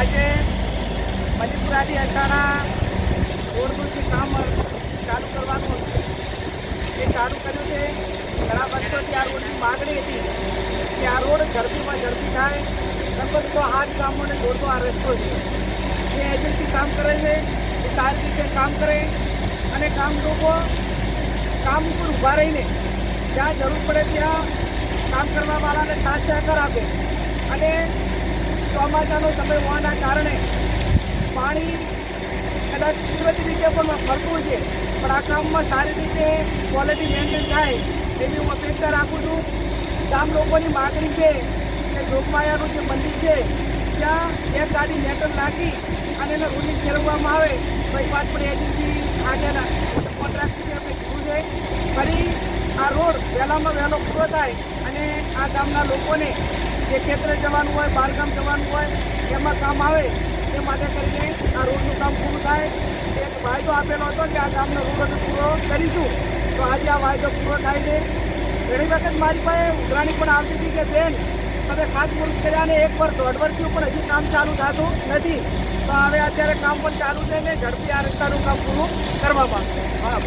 આજે મલિપુરાથી અસાણા રોડનું જે કામ ચાલુ કરવાનું હતું, એ ચાલુ કર્યું છે. ઘણા વર્ષોથી આ રોડની માગણી હતી કે આ રોડ ઝડપીમાં ઝડપી થાય. લગભગ છ આઠ ગામોને જોડતો આ રસ્તો છે. જે એજન્સી કામ કરે છે, એ સારી રીતે કામ કરે અને કામ લોકો કામ ઉપર ઊભા રહીને જ્યાં જરૂર પડે ત્યાં કામ કરવાવાળાને સાથ સહકાર આપે. ચોમાસાનો સમય હોવાના કારણે પાણી કદાચ કુદરતી રીતે પણ ફરતું છે પણ આ કામમાં સારી રીતે ક્વોલિટી મેન્ટેન થાય એની હું અપેક્ષા રાખું છું. ગામ લોકોની માગણી છે કે જોગમાયાનું જે મંદિર છે, ત્યાં એક ગાડી મેટલ નાખી અને એને રૂલિંગ ફેરવવામાં આવે. તો એ વાત પણ એજન્સી આગળના કોન્ટ્રાક્ટ છે આપણે કીધું છે. ફરી આ રોડ વહેલામાં વહેલો પૂરો થાય અને આ ગામના લોકોને જે ખેતરે જવાનું હોય બહારગામ જવાનું હોય એમાં કામ આવે, એ માટે કરીને આ રોડનું કામ પૂરું થાય. જે એક વાયદો આપેલો હતો કે આ ગામનો રોડ પૂરો કરીશું. તો આજે આ વાયદો પૂરો થાય છે. ઘણી વખત મારી પાસે ઉઘરાણી પણ આવતી હતી કે, બેન, તમે ખાતમુહૂર્ત કર્યા અને એક વાર દોઢ વર્ષથી પણ હજી કામ ચાલુ થતું નથી. તો હવે અત્યારે કામ પણ ચાલુ છે ને ઝડપી આ રસ્તાનું કામ પૂરું કરવામાં આવશે હા